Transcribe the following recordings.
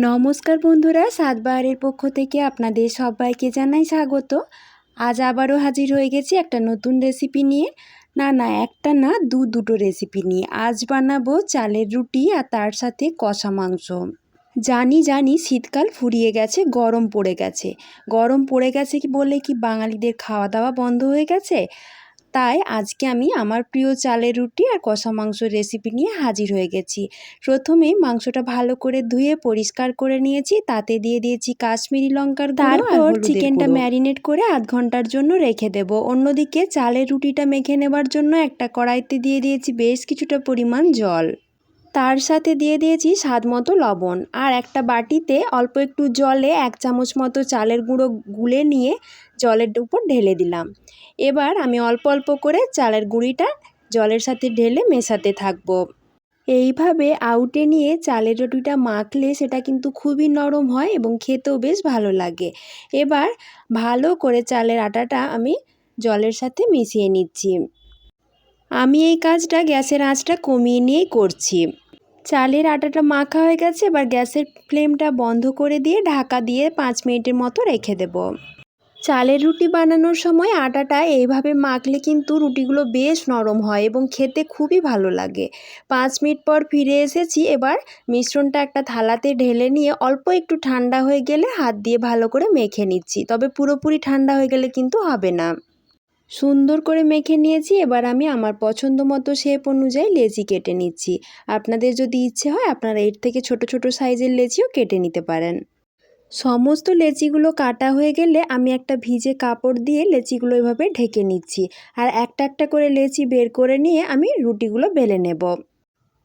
নমস্কার বন্ধুরা, সাতবাহারের পক্ষ থেকে আপনাদের সবাইকে জানাই স্বাগত। আজ আবারও হাজির হয়ে গেছি একটা নতুন রেসিপি নিয়ে। না না, একটা না, দু, দুটো রেসিপি নিয়ে। আজ বানাবো চালের রুটি আর তার সাথে কষা মাংস। জানি জানি শীতকাল ফুরিয়ে গেছে, গরম পড়ে গেছে। গরম পড়ে গেছে কি বলে কি বাঙালিদের খাওয়া দাওয়া বন্ধ হয়ে গেছে? তাই আজকে আমি আমার প্রিয় চালের রুটি আর কষা মাংসর রেসিপি নিয়ে হাজির হয়ে গেছি। প্রথমে মাংসটা ভালো করে ধুয়ে পরিষ্কার করে নিয়েছি তাতে দিয়ে দিয়েছি কাশ্মীরি লঙ্কার তারপর চিকেনটা ম্যারিনেট করে আধ ঘণ্টার জন্য রেখে দেব। অন্যদিকে চালের রুটিটা মেখে নেবার জন্য একটা কড়াইতে দিয়ে দিয়েছি বেশ কিছুটা পরিমাণ জল। তার সাথে দিয়ে দিয়েছি স্বাদ মতো লবণ। আর একটা বাটিতে অল্প একটু জলে এক চামচ মতো চালের গুঁড়ো গুলে নিয়ে জলের উপর ঢেলে দিলাম। এবার আমি অল্প অল্প করে চালের গুঁড়িটা জলের সাথে ঢেলে মেশাতে থাকব। এইভাবে আউটে নিয়ে চালের রুটিটা মাখলে সেটা কিন্তু খুবই নরম হয় এবং খেতেও বেশ ভালো লাগে। এবার ভালো করে চালের আটাটা আমি জলের সাথে মিশিয়ে নিচ্ছি। আমি এই কাজটা গ্যাসের আঁচটা কমিয়ে নিয়েই করছি। চালের আটাটা মাখা হয়ে গেছে, এবার গ্যাসের ফ্লেমটা বন্ধ করে দিয়ে ঢাকা দিয়ে পাঁচ মিনিটের মতো রেখে দেব। চালের রুটি বানানোর সময় আটাটা এইভাবে মাখলে কিন্তু রুটিগুলো বেশ নরম হয় এবং খেতে খুবই ভালো লাগে। পাঁচ মিনিট পর ফিরে এসেছি, এবার মিশ্রণটা একটা থালাতে ঢেলে নিয়ে অল্প একটু ঠান্ডা হয়ে গেলে হাত দিয়ে ভালো করে মেখে নিচ্ছি, তবে পুরোপুরি ঠান্ডা হয়ে গেলে কিন্তু হবে না। সুন্দর করে মেখে নিয়েছি, এবার আমি আমার পছন্দ মতো শেপ অনুযায়ী লেচি কেটে নিচ্ছি। আপনাদের যদি ইচ্ছে হয়, আপনারা এর থেকে ছোট ছোট সাইজের লেচিও কেটে নিতে পারেন। সমস্ত লেচিগুলো কাটা হয়ে গেলে আমি একটা ভিজে কাপড় দিয়ে লেচিগুলো এভাবে ঢেকে নিচ্ছি আর একটা একটা করে লেচি বের করে নিয়ে আমি রুটিগুলো বেলে নেব।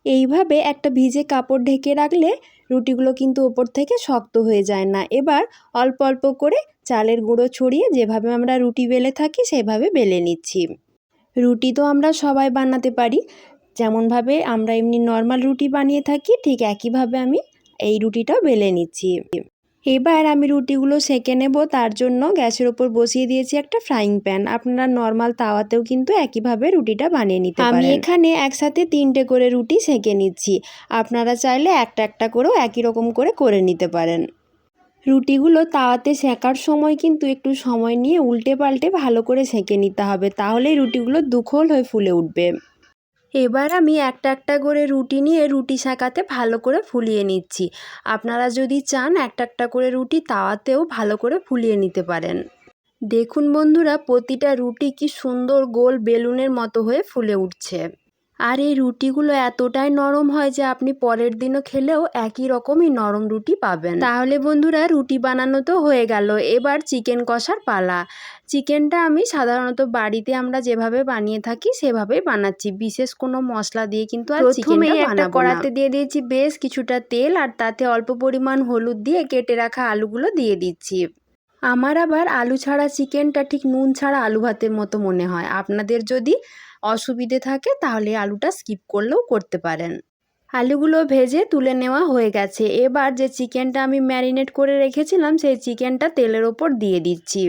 এইভাবে একটা ভিজে কাপড় ঢেকে রাখলে রুটিগুলো কিন্তু ওপর থেকে শক্ত হয়ে যায় না। এবার অল্প অল্প করে চালের গুঁড়ো ছড়িয়ে যেভাবে আমরা রুটি বেলে থাকি সেভাবে বেলে নিচ্ছি। রুটি তো আমরা সবাই বানাতে পারি। যেমনভাবে আমরা এমনি নর্মাল রুটি বানিয়ে থাকি, ঠিক একইভাবে আমি এই রুটিটা বেলে নিচ্ছি। এবার আমি রুটিগুলো সেঁকে নেব তার জন্য গ্যাসের ওপর বসিয়ে দিয়েছি একটা ফ্রাইং প্যান আপনারা নর্মাল তাওয়াতেও কিন্তু একইভাবে রুটিটা বানিয়ে নিতে পারেন। আমি এখানে একসাথে তিনটে করে রুটি সেঁকে নিচ্ছি। আপনারা চাইলে একটা একটা করেও একই রকম করে করে নিতে পারেন। রুটিগুলো তাওয়াতে সেঁকার সময় কিন্তু একটু সময় নিয়ে উল্টে পাল্টে ভালো করে সেঁকে নিতে হবে তাহলেই রুটিগুলো দুখোল হয়ে ফুলে উঠবে। এবার আমি একটা একটা করে রুটি নিয়ে রুটি শাঁকাতে ভালো করে ফুলিয়ে নিচ্ছি। আপনারা যদি চান একটা একটা করে রুটি তাওয়াতেও ভালো করে ফুলিয়ে নিতে পারেন। দেখুন বন্ধুরা, প্রতিটা রুটি কি সুন্দর গোল বেলুনের মতো হয়ে ফুলে উঠছে। আর এই রুটিগুলো এতটাই নরম হয় যে আপনি পরের দিনও খেলেও একই রকমই নরম রুটি পাবেন। তাহলে বন্ধুরা রুটি বানানো তো হয়ে গেল। এবার চিকেন কষার পালা। চিকেনটা আমি সাধারণত বাড়িতে আমরা যেভাবে বানিয়ে থাকি সেভাবেই বানাচ্ছি। বিশেষ কোনো মশলা দিয়ে কিন্তু আর চিকেনটা একটা কড়াতে দিয়ে দিয়েছি বেশ কিছুটা তেল আর তাতে অল্প পরিমাণ হলুদ দিয়ে কেটে রাখা আলুগুলো দিয়ে দিচ্ছি। আমার আবার আলু ছাড়া চিকেনটা ঠিক নুন ছাড়া আলু ভাতের মতো মনে হয়। আপনাদের যদি অসুবিধে থাকে, তাহলে আলুটা স্কিপ করলেও করতে পারেন। আলুগুলো ভেজে তুলে নেওয়া হয়ে গেছে। এবার যে চিকেনটা আমি ম্যারিনেট করে রেখেছিলাম, সেই চিকেনটা তেলের ওপর দিয়ে দিচ্ছি।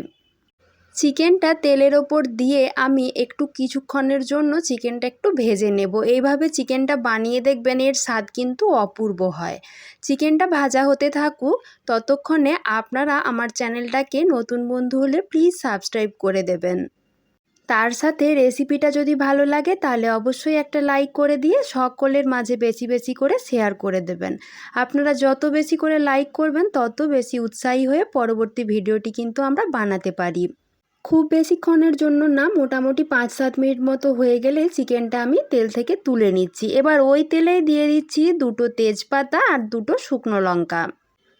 চিকেনটা তেলের ওপর দিয়ে আমি একটু কিছুক্ষণের জন্য চিকেনটা একটু ভেজে নেব। এইভাবে চিকেনটা বানিয়ে দেখবেন এর স্বাদ কিন্তু অপূর্ব হয়। চিকেনটা ভাজা হতে থাকুক, ততক্ষণে আপনারা আমার চ্যানেলটাকে নতুন বন্ধু হলে প্লিজ সাবস্ক্রাইব করে দেবেন। তার সাথে রেসিপিটা যদি ভালো লাগে, তাহলে অবশ্যই একটা লাইক করে দিয়ে সকলের মাঝে বেশি বেশি করে শেয়ার করে দেবেন। আপনারা যত বেশি করে লাইক করবেন, তত বেশি উৎসাহী হয়ে পরবর্তী ভিডিওটি কিন্তু আমরা বানাতে পারি। খুব বেশিক্ষণের জন্য না, মোটামুটি পাঁচ সাত মিনিট মতো হয়ে গেলে চিকেনটা আমি তেল থেকে তুলে নিচ্ছি। এবার ওই তেলেই দিয়ে দিচ্ছি দুটো তেজপাতা আর দুটো শুকনো লঙ্কা।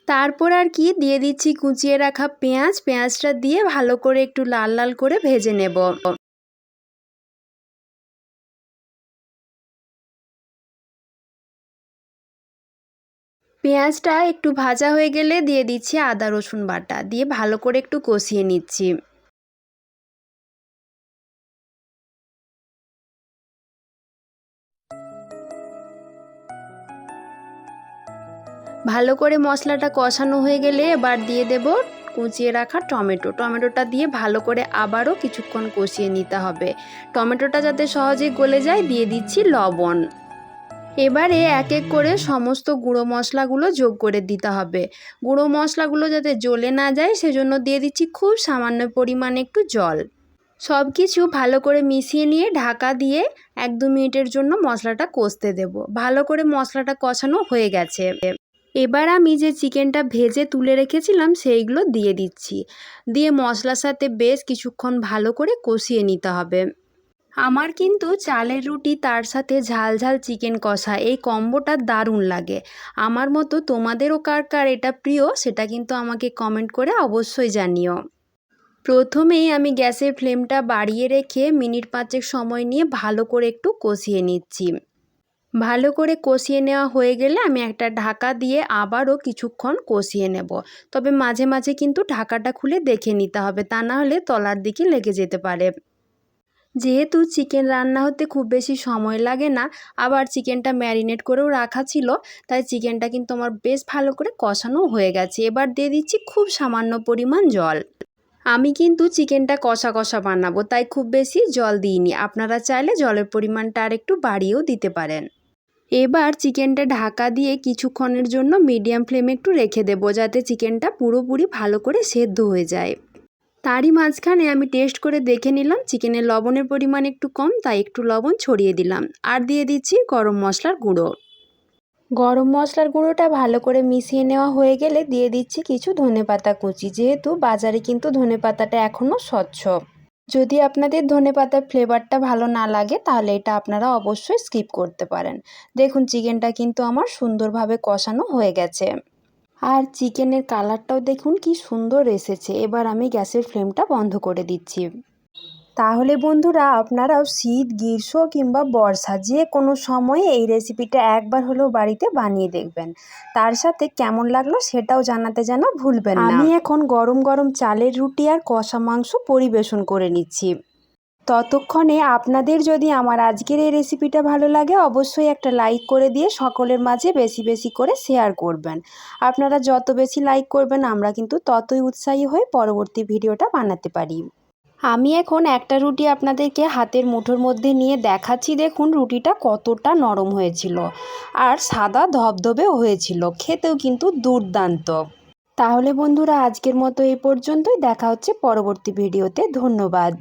তারপর আর কি, দিয়ে দিচ্ছি কুচিয়ে রাখা পেঁয়াজ। পেঁয়াজটা দিয়ে ভালো করে একটু লাল লাল করে ভেজে নেব। পেঁয়াজটা একটু ভাজা হয়ে গেলে দিয়ে দিচ্ছি আদা রসুন বাটা। দিয়ে ভালো করে একটু কষিয়ে নিচ্ছি। ভালো করে মশলাটা কষানো হয়ে গেলে এবার দিয়ে দেব কুচিয়ে রাখা টমেটো। টমেটোটা দিয়ে ভালো করে আবারও কিছুক্ষণ কষিয়ে নিতে হবে। টমেটোটা যাতে সহজেই গলে যায়, দিয়ে দিচ্ছি লবণ। এবারে এক এক করে সমস্ত গুঁড়ো মশলাগুলো যোগ করে দিতে হবে। গুঁড়ো মশলাগুলো যাতে জ্বলে না যায়, সেজন্য দিয়ে দিচ্ছি খুব সামান্য পরিমাণে একটু জল। সব কিছু ভালো করে মিশিয়ে নিয়ে ঢাকা দিয়ে এক দু মিনিটের জন্য মশলাটা কষতে দেব। ভালো করে মশলাটা কষানো হয়ে গেছে। এবার আমি যে চিকেনটা ভেজে তুলে রেখেছিলাম, সেইগুলো দিয়ে দিচ্ছি। দিয়ে মশলার সাথে বেশ কিছুক্ষণ ভালো করে কষিয়ে নিতে হবে। আমার কিন্তু চালের রুটি, তার সাথে ঝাল ঝাল চিকেন কষা, এই কম্বোটা দারুণ লাগে। আমার মতো তোমাদেরও কার কার এটা প্রিয়, সেটা কিন্তু আমাকে কমেন্ট করে অবশ্যই জানিও। প্রথমেই আমি গ্যাসের ফ্লেমটা বাড়িয়ে রেখে মিনিট পাঁচেক সময় নিয়ে ভালো করে একটু কষিয়ে নিচ্ছি। ভালো করে কষিয়ে নেওয়া হয়ে গেলে আমি একটা ঢাকা দিয়ে আবারও কিছুক্ষণ কষিয়ে নেব। তবে মাঝে মাঝে কিন্তু ঢাকাটা খুলে দেখে নিতে হবে, তা না হলে তলার দিকে লেগে যেতে পারে। যেহেতু চিকেন রান্না হতে খুব বেশি সময় লাগে না, আবার চিকেনটা ম্যারিনেট করেও রাখা ছিল, তাই চিকেনটা কিন্তু আমার বেশ ভালো করে কষানো হয়ে গেছে। এবার দিয়ে দিচ্ছি খুব সামান্য পরিমাণ জল। আমি কিন্তু চিকেনটা কষা কষা বানাবো, তাই খুব বেশি জল দিইনি। আপনারা চাইলে জলের পরিমাণটা আর একটু বাড়িয়েও দিতে পারেন। এবার চিকেনটা ঢাকা দিয়ে কিছুক্ষণের জন্য মিডিয়াম ফ্লেমে একটু রেখে দেবো যাতে চিকেনটা পুরোপুরি ভালো করে সেদ্ধ হয়ে যায়। তারই মাঝখানে আমি টেস্ট করে দেখে নিলাম চিকেনের লবণের পরিমাণ একটু কম, তাই একটু লবণ ছড়িয়ে দিলাম। আর দিয়ে দিচ্ছি গরম মশলার গুঁড়ো। গরম মশলার গুঁড়োটা ভালো করে মিশিয়ে নেওয়া হয়ে গেলে দিয়ে দিচ্ছি কিছু ধনেপাতা কুচি, যেহেতু বাজারে কিন্তু ধনেপাতাটা এখনও স্বচ্ছ। যদি আপনাদের ধনে পাতার ফ্লেভারটা ভালো না লাগে, তাহলে এটা আপনারা অবশ্যই স্কিপ করতে পারেন। দেখুন চিকেনটা কিন্তু আমার সুন্দরভাবে কষানো হয়ে গেছে। আর চিকেনের কালারটাও দেখুন, কি সুন্দর এসেছে। এবার আমি গ্যাসের ফ্লেমটা বন্ধ করে দিচ্ছি। তাহলে বন্ধুরা আপনারাও শীত, গ্রীষ্ম কিংবা বর্ষা যে কোনো সময়ে এই রেসিপিটা একবার হলেও বাড়িতে বানিয়ে দেখবেন। তার সাথে কেমন লাগল সেটাও জানাতে যেন ভুলবেন না। আমি এখন গরম গরম চালের রুটি আর কষা মাংস পরিবেশন করে নিচ্ছি। ততক্ষণে আপনাদের যদি আমার আজকের এই রেসিপিটা ভালো লাগে অবশ্যই একটা লাইক করে দিয়ে সকলের মাঝে বেশি বেশি করে শেয়ার করবেন। আপনারা যত বেশি লাইক করবেন আমরা কিন্তু ততই উৎসাহী হয়ে পরবর্তী ভিডিওটা বানাতে পারি। আমি এখন একটা রুটি আপনাদেরকে হাতের মুঠোর মধ্যে নিয়ে দেখাচ্ছি। দেখুন, রুটিটা কতটা নরম হয়েছিল আর সাদা ধবধবেও হয়েছিল। খেতেও কিন্তু দুর্দান্ত। তাহলে বন্ধুরা, আজকের মতো এই পর্যন্তই। দেখা হচ্ছে পরবর্তী ভিডিওতে। ধন্যবাদ।